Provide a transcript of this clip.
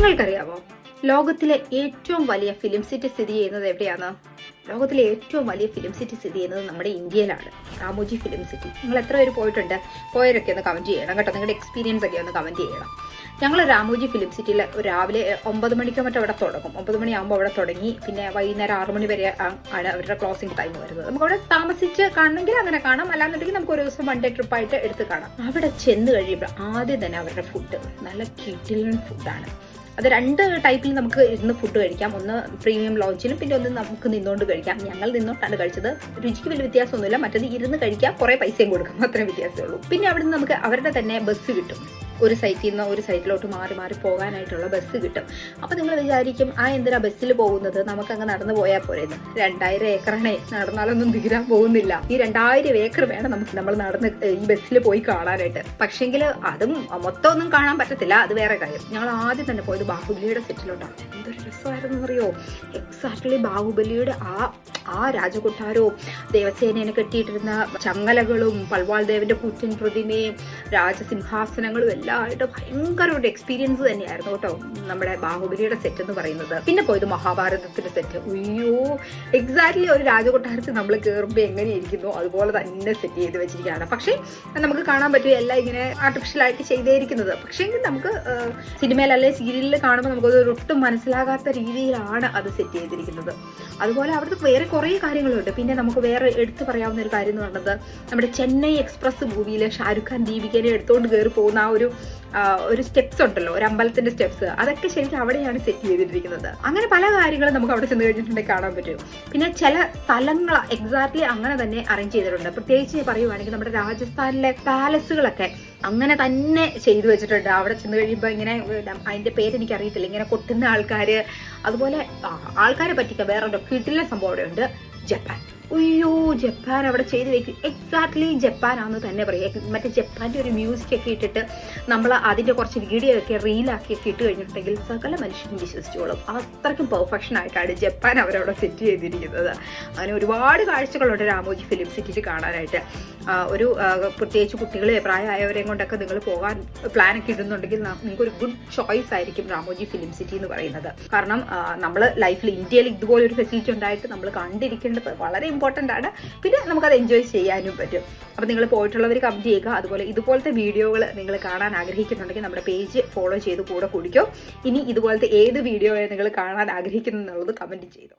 നിങ്ങൾക്കറിയാമോ ലോകത്തിലെ ഏറ്റവും വലിയ ഫിലിം സിറ്റി സ്ഥിതി ചെയ്യുന്നത് എവിടെയാണ്? ലോകത്തിലെ ഏറ്റവും വലിയ ഫിലിം സിറ്റി സ്ഥിതി ചെയ്യുന്നത് നമ്മുടെ ഇന്ത്യയിലാണ്. റാമോജി ഫിലിം സിറ്റി നിങ്ങൾ എത്ര പേര് പോയിട്ടുണ്ട്? പോയവരൊക്കെ ഒന്ന് കമന്റ് ചെയ്യണം കേട്ടോ. നിങ്ങളുടെ എക്സ്പീരിയൻസ് ഒക്കെ ഒന്ന് കമന്റ് ചെയ്യണം. ഞങ്ങൾ രാമോജി ഫിലിം സിറ്റിയിൽ രാവിലെ ഒമ്പത് മണിക്ക് മറ്റും അവിടെ തുടങ്ങും. ഒമ്പത് മണിയാകുമ്പോൾ അവിടെ തുടങ്ങി. പിന്നെ വൈകുന്നേരം ആറ് മണി വരെ ആണ് അവരുടെ ക്ലോസിംഗ് ടൈം വരുന്നത്. നമുക്ക് അവിടെ താമസിച്ച് കാണണമെങ്കിൽ അങ്ങനെ കാണാം. അല്ലാന്നുണ്ടെങ്കിൽ നമുക്ക് ഒരു ദിവസം വൺ ഡേ ട്രിപ്പായിട്ട് എടുത്ത് കാണാം. അവിടെ ചെന്ന് കഴിയുമ്പോൾ ആദ്യം തന്നെ അവരുടെ ഫുഡ് നല്ല കിഡിലൻ ഫുഡാണ് അത് രണ്ട് ടൈപ്പിൽ നമുക്ക് ഇരുന്ന് ഫുഡ് കഴിക്കാം. ഒന്ന് പ്രീമിയം ലോഞ്ചിലും പിന്നെ ഒന്ന് നമുക്ക് നിന്നുകൊണ്ട് കഴിക്കാം. ഞങ്ങൾ നിന്നോട്ടാണ് കഴിച്ചത്. രുചിക്ക് വലിയ വ്യത്യാസമൊന്നുമില്ല. മറ്റത് ഇരുന്ന് കഴിക്കാം. കുറേ പൈസയും കൊടുക്കാം. അത്രയും വ്യത്യാസമേ ഉള്ളൂ. പിന്നെ അവിടുന്ന് നമുക്ക് അവരുടെ തന്നെ ബസ് കിട്ടും. ഒരു സൈറ്റിൽ നിന്ന് ഒരു സൈറ്റിലോട്ട് മാറി മാറി പോകാനായിട്ടുള്ള ബസ് കിട്ടും. അപ്പോൾ നിങ്ങൾ വിചാരിക്കും ആ എന്തിനാ ബസ്സിൽ പോകുന്നത്? നമുക്കങ്ങ് നടന്നു പോയാൽ പോരെന്ന്. രണ്ടായിരം ഏക്കറാണേ നടന്നാലൊന്നും തീരാൻ പോകുന്നില്ല. ഈ രണ്ടായിരം ഏക്കർ വേണം നമുക്ക് നമ്മൾ നടന്ന് ഈ ബസ്സിൽ പോയി കാണാനായിട്ട്. പക്ഷേങ്കിൽ അതും മൊത്തം ഒന്നും കാണാൻ പറ്റത്തില്ല. അത് വേറെ കാര്യം. ഞങ്ങൾ ആദ്യം തന്നെ പോയത് ബാഹുബലിയുടെ സെറ്റിലോട്ടാണ് എന്തൊരു രസമായിരുന്നു അറിയോ? എക്സാക്ട്ലി ബാഹുബലിയുടെ ആ ആ രാജകൊട്ടാരവും ദേവസേനയെ കെട്ടിയിട്ടിരുന്ന ചങ്ങലകളും പൾവാൾ ദേവന്റെ കൂറ്റൻ പ്രതിമയും രാജസിംഹാസനങ്ങളും എല്ലാം ആയിട്ട് ഭയങ്കര ഒരു എക്സ്പീരിയൻസ് തന്നെയായിരുന്നു കേട്ടോ നമ്മുടെ ബാഹുബലിയുടെ സെറ്റ് എന്ന് പറയുന്നത്. പിന്നെ പോയത് മഹാഭാരതത്തിന്റെ സെറ്റ് അയ്യോ എക്സാക്ട്ലി ഒരു രാജകൊട്ടാരത്തിൽ നമ്മൾ കയറുമ്പോൾ എങ്ങനെ ഇരിക്കുന്നു അതുപോലെ തന്നെ സെറ്റ് ചെയ്ത് വെച്ചിരിക്കുകയാണ്. പക്ഷേ നമുക്ക് കാണാൻ പറ്റും എല്ലാം ഇങ്ങനെ ആർട്ടിഫിഷ്യൽ ആയിട്ട് ചെയ്തേയിരിക്കുന്നത് പക്ഷേ നമുക്ക് സിനിമയിൽ അല്ലെ സീരിയലിൽ കാണുമ്പോൾ നമുക്കത് ഒട്ടും മനസ്സിലാകാത്ത രീതിയിലാണ് അത് സെറ്റ് ചെയ്തിരിക്കുന്നത്. അതുപോലെ അവിടുത്തെ വേറെ കുറേ കാര്യങ്ങളുണ്ട്. പിന്നെ നമുക്ക് വേറെ എടുത്തു പറയാവുന്ന ഒരു കാര്യം എന്ന് പറയുന്നത് നമ്മുടെ ചെന്നൈ എക്സ്പ്രസ് മൂവിയിൽ ഷാരുഖ് ഖാൻ ദീപികനെ എടുത്തുകൊണ്ട് കയറി പോകുന്ന ആ ഒരു ഒരു സ്റ്റെപ്സ് ഉണ്ടല്ലോ. ഒരു അമ്പലത്തിന്റെ സ്റ്റെപ്സ് അതൊക്കെ ശരിക്കും അവിടെയാണ് സെറ്റ് ചെയ്തിരിക്കുന്നത്. അങ്ങനെ പല കാര്യങ്ങളും നമുക്ക് അവിടെ ചെന്ന് കഴിഞ്ഞിട്ടുണ്ടെങ്കിൽ കാണാൻ പറ്റും. പിന്നെ ചില സ്ഥലങ്ങൾ എക്സാക്ട്ലി അങ്ങനെ തന്നെ അറേഞ്ച് ചെയ്തിട്ടുണ്ട്. പ്രത്യേകിച്ച് പറയുവാണെങ്കിൽ നമ്മുടെ രാജസ്ഥാനിലെ പാലസുകളൊക്കെ അങ്ങനെ തന്നെ ചെയ്തു വെച്ചിട്ടുണ്ട്. അവിടെ ചെന്ന് കഴിയുമ്പോൾ ഇങ്ങനെ അതിന്റെ അതിന്റെ പേര് എനിക്ക് അറിയത്തില്ല ഇങ്ങനെ കൊട്ടുന്ന ആൾക്കാർ അതുപോലെ ആൾക്കാരെ പറ്റിക്ക വേറെ കിട്ടില്ല സംഭവം അവിടെ ഉണ്ട്. ജപ്പാൻ. അയ്യോ ജപ്പാൻ അവിടെ ചെയ്ത് വെക്കും. എക്സാക്ട്ലി ജപ്പാനാന്ന് തന്നെ പറയുക മറ്റേ ജപ്പാന്റെ ഒരു മ്യൂസിക് ഒക്കെ ഇട്ടിട്ട് നമ്മൾ അതിന്റെ കുറച്ച് വീഡിയോ ഒക്കെ റീലാക്കി ഒക്കെ ഇട്ട് കഴിഞ്ഞിട്ടുണ്ടെങ്കിൽ സകല മനുഷ്യരും വിശ്വസിച്ചോളും. അത്രയ്ക്കും പെർഫെക്ഷൻ ആയിട്ടാണ് ജപ്പാൻ അവരവിടെ സെറ്റ് ചെയ്തിരിക്കുന്നത്. അങ്ങനെ ഒരുപാട് കാഴ്ചകളുണ്ട് രാമോജി ഫിലിം സിറ്റിയിൽ കാണാനായിട്ട്. ഒരു പ്രത്യേകിച്ച് കുട്ടികളെ പ്രായമായവരെയും കൊണ്ടൊക്കെ നിങ്ങൾ പോകാൻ പ്ലാൻ ഒക്കെ ഇടുന്നുണ്ടെങ്കിൽ നിങ്ങൾക്ക് ഒരു ഗുഡ് ചോയ്സ് ആയിരിക്കും രാമോജി ഫിലിം സിറ്റി എന്ന് പറയുന്നത്. കാരണം നമ്മൾ ലൈഫിൽ ഇന്ത്യയിൽ ഇതുപോലെ ഒരു ഫെസിലിറ്റി ഉണ്ടായിട്ട് നമ്മൾ കണ്ടിരിക്കേണ്ടത് വളരെ ഇമ്പോർട്ടന്റ് ആണ്. പിന്നെ നമുക്കത് എൻജോയ് ചെയ്യാനും പറ്റും. അപ്പോൾ നിങ്ങൾ പോയിട്ടുള്ളവർ കമന്റ് ചെയ്യുക. അതുപോലെ ഇതുപോലത്തെ വീഡിയോകൾ നിങ്ങൾ കാണാൻ ആഗ്രഹിക്കുന്നുണ്ടെങ്കിൽ നമ്മുടെ പേജ് ഫോളോ ചെയ്ത് കൂടെ കുടിക്കും. ഇനി ഇതുപോലത്തെ ഏത് വീഡിയോ നിങ്ങൾ കാണാൻ ആഗ്രഹിക്കുന്നു എന്നുള്ളത് കമന്റ് ചെയ്തു.